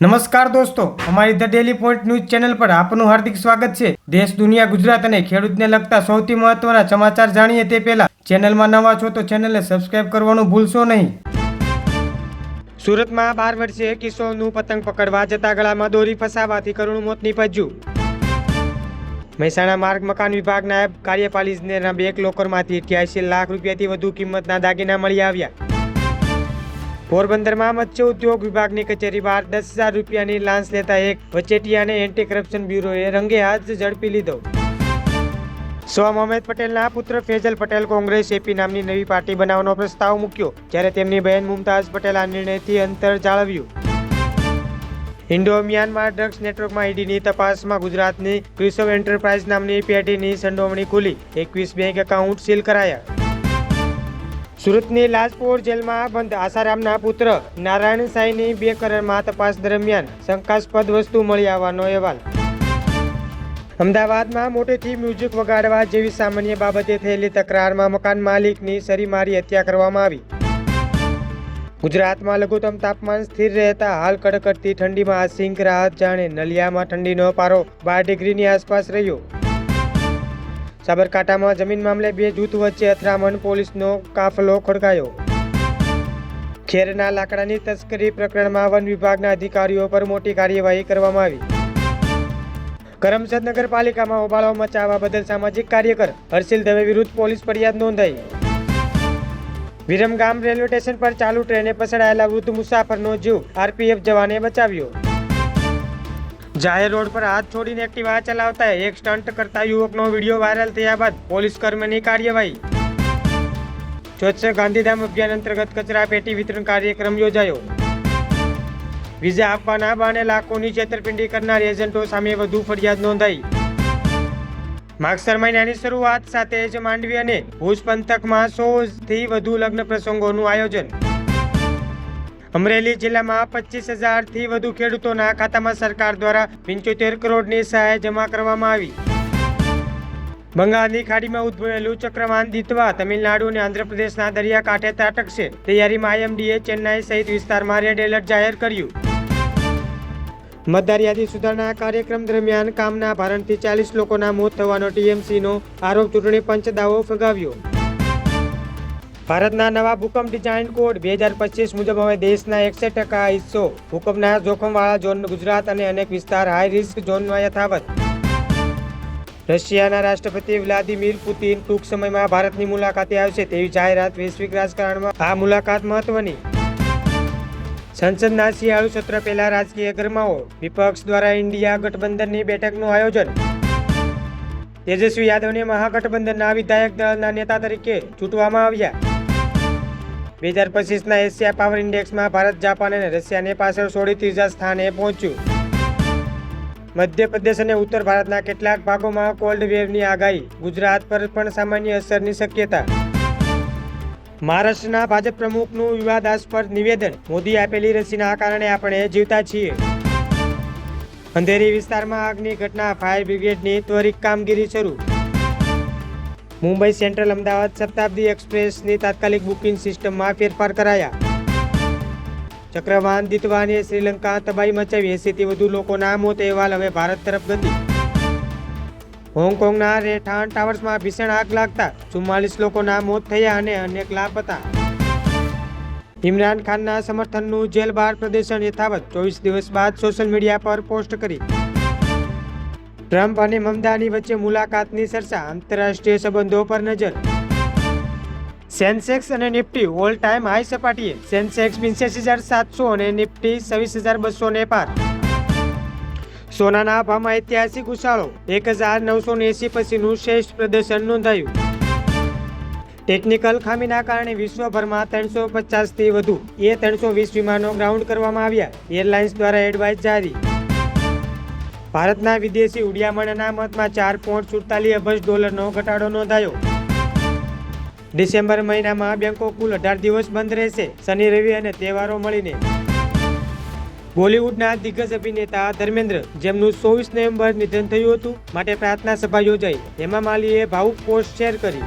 નમસ્કાર દોસ્તો, અમારી the Daily Point news channel પર આપનું હાર્દિક સ્વાગત છે. દેશ, દુનિયા, ગુજરાત અને ખેડૂતને લગતા સૌથી મહત્વના સમાચાર જાણીએ તે પહેલા ચેનલમાં નવા છો તો ચેનલને સબસ્ક્રાઇબ કરવાનું ભૂલશો નહીં. સુરતમાં બાર વર્ષીય કિશોરનું પતંગ પકડવા જતા ગળામાં દોરી ફસાવાથી કરુણ મોત નીપજ્યું. મહેસાણા માર્ગ મકાન વિભાગ નાયબ કાર્યપાલી ઇજનેરના લોકરમાંથી અઠ્યાસી લાખ રૂપિયાથી વધુ કિંમતના દાગીના મળી આવ્યા. પોરબંદરમાં મત્સ્ય ઉદ્યોગ વિભાગની કચેરી બહાર દસ હજાર રૂપિયાની લાંચ લેતા એક વચેટિયાને એન્ટી કરપ્શન બ્યુરોએ રંગે હાથ ઝડપી લીધો. સોમ અહેમદ પટેલના પુત્ર ફેઝલ પટેલ કોંગ્રેસ એપી નામની નવી પાર્ટી બનાવવાનો પ્રસ્તાવ મૂક્યો, જ્યારે તેમની બહેન મુમતાઝ પટેલ આ નિર્ણયથી અંતર જાળવ્યું. ઇન્ડો મ્યાનમાર ડ્રગ્સ નેટવર્કમાં ઈડીની તપાસમાં ગુજરાતની ક્રિસવ એન્ટરપ્રાઇઝ નામની પેઢીની સંડોવણી ખુલી, એકવીસ બેંક એકાઉન્ટ સીલ કરાયા. સુરતની લાજપોર જેલમાં બંધ આસારામના પુત્ર નારાયણ સાંઈની બે કરારમાં તપાસ દરમિયાન શંકાસ્પદ વસ્તુ મળી આવવાનો અહેવાલ. અમદાવાદમાં મોટેથી મ્યુઝિક વગાડવા જેવી સામાન્ય બાબતે થયેલી તકરારમાં મકાન માલિકની સરીમારી હત્યા કરવામાં આવી. ગુજરાતમાં લઘુત્તમ તાપમાન સ્થિર રહેતા હાલ કડકડતી ઠંડીમાં આ સિંક રાહત જાણે નલિયામાં ઠંડીનો પારો બાર ડિગ્રીની આસપાસ રહ્યો. સાબરકાંઠામાં જમીન મામલે બે જૂથ વચ્ચે અથડામણ, પોલીસનો કાફલો ખડકાયો. ખેરના લાકડાની તસ્કરી પ્રકરણમાં વન વિભાગના અધિકારીઓ પર મોટી કાર્યવાહી કરવામાં આવી. કરમસદ નગરપાલિકામાં હોબાળો મચાવવા બદલ સામાજિક કાર્યકર હર્ષિલ દવે વિરુદ્ધ પોલીસ ફરિયાદ નોંધાઈ. વિરમગામ રેલવે સ્ટેશન પર ચાલુ ટ્રેને પસડાયેલા વૃદ્ધ મુસાફરનો જીવ આરપીએફ જવાને બચાવ્યો. જાહેર રોડ પર હાથ છોડીને એક્ટિવા ચલાવતા એક સ્ટન્ટ કરતા યુવકનો વીડિયો વાયરલ થયા બાદ પોલીસ કર્મીની કાર્યવાહી. જોતસે ગાંધીધામ અભિયાન અંતર્ગત કચરા પેટી વિતરણ કાર્યક્રમ યોજાયો. વિઝા આપવાના બહાને લાખોની છેતરપિંડી કરનાર એજન્ટો સામે વધુ ફરિયાદ નોંધાઈ. માગસર મહિનાની શરૂઆત સાથે જ માંડવી અને ભુજ પંથકમાં સો થી વધુ લગ્ન પ્રસંગોનું આયોજન. અમરેલી જિલ્લામાં પચીસ હજારથી વધુ ખેડૂતોના ખાતામાં સરકાર દ્વારા પંચોતેર કરોડની સહાય જમા કરવામાં આવી. બંગાળની ખાડીમાં ઉદ્ભવેલું ચક્રવાન દીતવા તમિલનાડુ અને આંધ્રપ્રદેશના દરિયાકાંઠે ત્રાટકશે. તૈયારીમાં આઈએમડીએ ચેન્નાઈ સહિત વિસ્તારમાં રેડ એલર્ટ જાહેર કર્યું. મતદાર સુધારણા કાર્યક્રમ દરમિયાન કામના ભારણથી ચાલીસ લોકોના મોત થવાનો ટીએમસીનો આરોપ ચૂંટણી પંચ દાવો ફગાવ્યો. ભારતના નવા ભૂકંપ ડિઝાઇન કોડ બે હજાર પચીસ મુજબ હવે દેશના એકસઠ ટકા હિસ્સો ભૂકંપના જોખમવાળા ઝોન ગુજરાત અને અનેક વિસ્તાર હાઈ રિસ્ક ઝોનમાં યથાવત. રશિયાના રાષ્ટ્રપતિ વ્લાદિમીર પુતિન ટૂંક સમયમાં ભારતની મુલાકાતે આવશે તેવી જાહેરાત વૈશ્વિક રાજકારણમાં આ મુલાકાત મહત્વની. સંસદના શિયાળુ સત્ર પહેલા રાજકીય ગરમાઓ વિપક્ષ દ્વારા ઇન્ડિયા ગઠબંધનની બેઠકનું આયોજન. તેજસ્વી યાદવને મહાગઠબંધનના વિધાયક દળના નેતા તરીકે ચૂંટવામાં આવ્યા. બે હજાર પચીસના એશિયા પાવર ઇન્ડેક્સમાં ભારત, જાપાન અને રશિયાને પાછળ છોડી ત્રીજા સ્થાને પહોંચ્યું. મધ્યપ્રદેશ અને ઉત્તર ભારતના કેટલાક ભાગોમાં કોલ્ડ વેવની આગાહી, ગુજરાત પર પણ સામાન્ય અસરની શક્યતા. મહારાષ્ટ્રના ભાજપ પ્રમુખનું વિવાદાસ્પદ નિવેદન મોદી આપેલી રસીના કારણે આપણે જીવતા છીએ. અંધેરી વિસ્તારમાં આગની ઘટના, ફાયર બ્રિગેડની ત્વરિત કામગીરી શરૂ. મુંબઈ સેન્ટ્રલ અમદાવાદ શતાબ્દી એક્સપ્રેસની તાત્કાલિક બુકિંગ સિસ્ટમમાં ફેરફાર કરાયા. ચક્રવાન દિતવાનીએ શ્રીલંકા તબાહી મચાવી એસીથી વધુ લોકોના મોત અહેવાલ હવે ભારત તરફ ગંદી. હોંગકોંગના રેઠાણ ટાવર્સમાં ભીષણ આગ લાગતા ચુમ્માલીસ લોકોના મોત થયા અને અનેક લાપતા ઇમરાન ખાનના સમર્થનનું જેલ બહાર પ્રદર્શન યથાવત ચોવીસ દિવસ બાદ સોશિયલ મીડિયા પર પોસ્ટ કરી. ટ્રમ્પ અને મમદાની વચ્ચે મુલાકાતની ચર્ચા આંતરરાષ્ટ્રીય સંબંધો પર નજર. સેન્સેક્સ અને નિફ્ટી ઓલ ટાઈમ હાઈ સપાટીએ સેન્સેક્સ પંચ્યાસી હજાર સાતસો અને નિફ્ટી છવ્વીસ હજાર બસો ને પાર. સોનાના ભાવમાં ઐતિહાસિક ઉછાળો, એક હજાર નવસો એંસી પછીનું શ્રેષ્ઠ પ્રદર્શન નોંધાયું. ટેકનિકલ ખામીના કારણે વિશ્વભરમાં ત્રણસો પચાસથી વધુ, એ ત્રણસો વીસ વિમાનો ગ્રાઉન્ડ કરવામાં આવ્યા. એરલાઇન્સ દ્વારા એડવાઇસ જારી. ભારતના વિદેશી ઉડિયામણ અનામતમાં ચાર પોઈન્ટ સુડતાલીસ અબજ ડોલરનો ઘટાડો નોંધાયો. ડિસેમ્બર મહિનામાં બેંકો કુલ અઢાર દિવસ બંધ રહેશે. શનિ, રવિ અને તહેવારો મળીને. બોલિવૂડના દિગ્ગજ અભિનેતા ધર્મેન્દ્ર, જેમનું ચોવીસ નવેમ્બર નિધન થયું હતું, માટે પ્રાર્થના સભા યોજાઈ. હેમા માલીએ ભાવુક પોસ્ટ શેર કરી.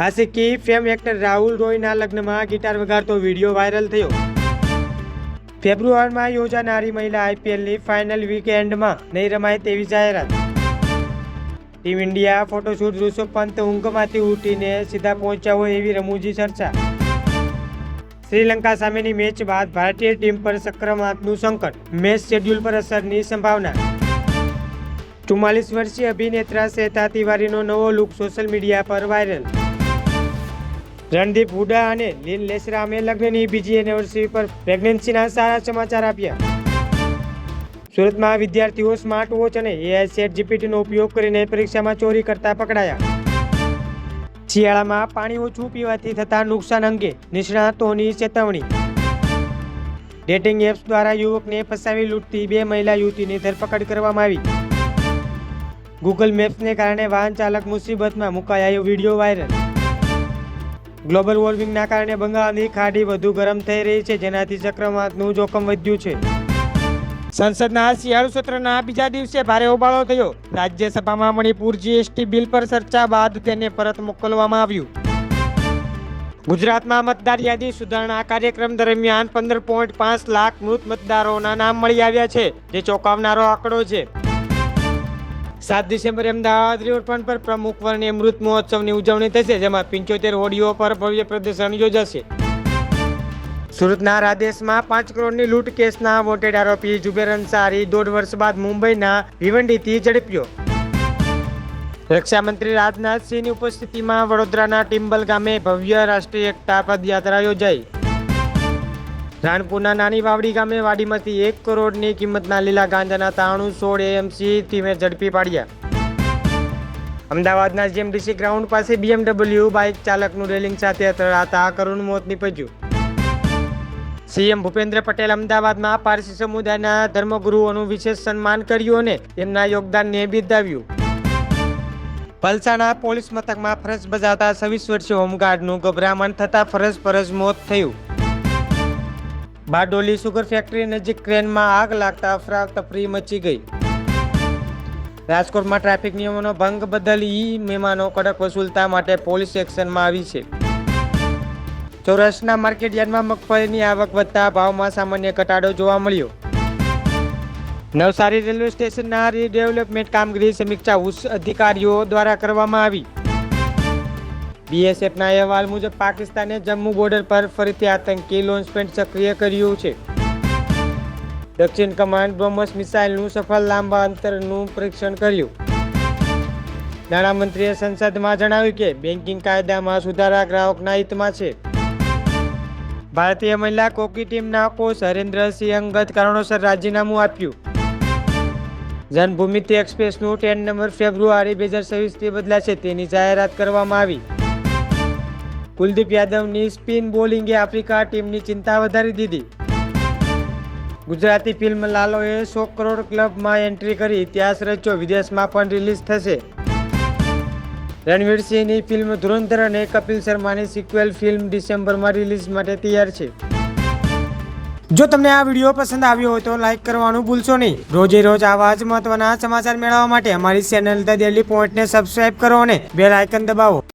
આશિકી ફેમ એક્ટર રાહુલ રોયના લગ્નમાં ગિટાર વગાડતો વીડિયો વાયરલ થયો. ફેબ્રુઆરીમાં યોજાનારી મહિલા આઈપીએલની ફાઇનલ વીકેન્ડમાં નહીં રમાય તેવી જાહેરાત. Team India photoshoot Rishabh Pant ઊંઘમાંથી ઉઠીને સીધા પહોંચ્યા હોય એવી રમૂજી ચર્ચા. શ્રીલંકા સામેની મેચ બાદ ભારતીય ટીમ પર સંક્રમણનું સંકટ. મેચ શેડ્યુલ પર અસરની સંભાવના. ચુમ્માલીસ વર્ષીય અભિનેત્રા શ્વેતા તિવારીનો નવો લુક સોશિયલ મીડિયા પર વાયરલ રણદીપ હુડા અને લીન લેસરામે લગ્નની બીજી એનિવર્સરી પર પ્રેગ્નન્સીના સારા સમાચાર આપ્યા. સુરતમાં વિદ્યાર્થીઓ સ્માર્ટ વોચ અને એઆઈ સેટ જીપીટીનો ઉપયોગ કરીને પરીક્ષામાં ચોરી કરતા પકડાયા. શિયાળામાં પાણી ઓછું પીવાથી થતા નુકસાન અંગે નિષ્ણાતોની ચેતવણી. ડેટિંગ એપ્સ દ્વારા યુવકને ફસાવી લૂંટતી બે મહિલા યુવતીની ધરપકડ કરવામાં આવી. ગૂગલ મેપ્સને કારણે વાહન ચાલક મુસીબતમાં મુકાયા વીડિયો વાયરલ. ગ્લોબલ વોર્મિંગના કારણે બંગાળની ખાડી વધુ ગરમ થઈ રહી છે, જેનાથી ચક્રવાતનું જોખમ વધ્યું છે. સંસદના શિયાળુ સત્રના બીજા દિવસે ભારે હોબાળો થયો. રાજ્યસભામાં મણિપુર જીએસટી બિલ પર ચર્ચા બાદ તેને પરત મોકલવામાં આવ્યું. ગુજરાતમાં મતદાર યાદી સુધારણા કાર્યક્રમ દરમિયાન પંદર પોઈન્ટ પાંચ લાખ મૃત મતદારોના નામ મળી આવ્યા છે, જે ચોંકાવનારો આંકડો છે. સાત ડિસેમ્બરે અમદાવાદ રિવરફ્રન્ટ પર પ્રમુખ વર્ણિય મૃત મહોત્સવની ઉજવણી થશે, જેમાં પંચોતેર હોડીઓ પર ભવ્ય પ્રદર્શન યોજાશે. સુરતના રાદેશમાં પાંચ કરોડની લૂંટ કેસના વોન્ટેડ આરોપી જુબેર અંસારી દોઢ વર્ષ બાદ મુંબઈના ભિવંડીથી ઝડપ્યો. રક્ષામંત્રી રાજનાથસિંહની ઉપસ્થિતિમાં વડોદરાના ટિમ્બલ ગામે ભવ્ય રાષ્ટ્રીય એકતા પદયાત્રા યોજાઈ. રાણપુરના નાની વાવડી ગામે વાડીમાંથી એક કરોડની કિંમતના લીલા ગાંજાના તાણું સોળ એએમસી ટીમે ઝડપી પાડ્યા. અમદાવાદના જીએમડીસી ગ્રાઉન્ડ પાસે બીએમડબલ્યુ બાઇક ચાલકનું રેલિંગ સાથે અથડાતા કરુણ મોત નીપજ્યું. સીએમ ભૂપેન્દ્ર પટેલ અમદાવાદમાં પારસી સમુદાયના ધર્મગુરુઓનું વિશેષ સન્માન કર્યું અને તેમના યોગદાનને બિરદાવ્યું. પલસાણા પોલીસ મથકમાં ફરજ બજાવતા છવ્વીસ વર્ષીય હોમગાર્ડનું ગભરામણ થતાં ફરજ ફરજ મોત થયું. બારડોલી સુગર ફેક્ટરી નજીક ક્રેનમાં આગ લાગતા અફરાતફરી મચી ગઈ. રાજકોટમાં ટ્રાફિક નિયમોનો ભંગ બદલ ઈ મહેમાનો કડક વસૂલતા માટે પોલીસ એક્શનમાં આવી છે. સૌરાષ્ટ્રના માર્કેટયાર્ડમાં મગફળીની આવક વધતા ભાવમાં સામાન્ય ઘટાડો જોવા મળ્યો. નવસારી રેલવે સ્ટેશનના રીડેવલપમેન્ટ કામગીરી સમીક્ષા ઉચ્ચ અધિકારીઓ દ્વારા કરવામાં આવી. બીએસએફના અહેવાલ મુજબ પાકિસ્તાને જમ્મુ બોર્ડર પર ફરીથી આતંકી લોન્ચપેડ સક્રિય કર્યું છે. દક્ષિણ કમાન્ડ બ્રહ્મસ મિસાઇલનું સફળ લાંબા અંતરનું પરીક્ષણ કર્યું. નાણામંત્રીએ સંસદમાં જણાવ્યું કે બેન્કિંગ કાયદામાં સુધારા ગ્રાહકના હિતમાં છે. ભારતીય મહિલા કોકી ટીમના કોચ હરેન્દ્રસિંહ અંગત કારણોસર રાજીનામું આપ્યું. જન્મભૂમિ એક્સપ્રેસનું ટ્રેન નંબર ફેબ્રુઆરી બે હજાર છવ્વીસથી બદલાશે તેની જાહેરાત કરવામાં આવી. કુલદીપ યાદવની સ્પિન બોલિંગે આફ્રિકા ટીમની ચિંતા વધારી દીધી. ગુજરાતી ફિલ્મ લાલોએ સો કરોડ ક્લબમાં એન્ટ્રી કરી, ઇતિહાસ રચ્યો, વિદેશમાં પણ રિલીઝ થશે. રણવીર સિંહની ફિલ્મ ધુરંધર અને કપિલ શર્માની સિક્વેલ ફિલ્મ ડિસેમ્બરમાં રિલીઝ માટે તૈયાર છે. જો તમને આ વીડિયો પસંદ આવ્યો હોય તો લાઈક કરવાનું ભૂલશો નહીં. રોજે રોજ આવા જ મહત્વના સમાચાર મેળવવા માટે અમારી ચેનલ ધ ડેલી પોઈન્ટને સબસ્ક્રાઇબ કરો અને બેલ આઇકન દબાવો.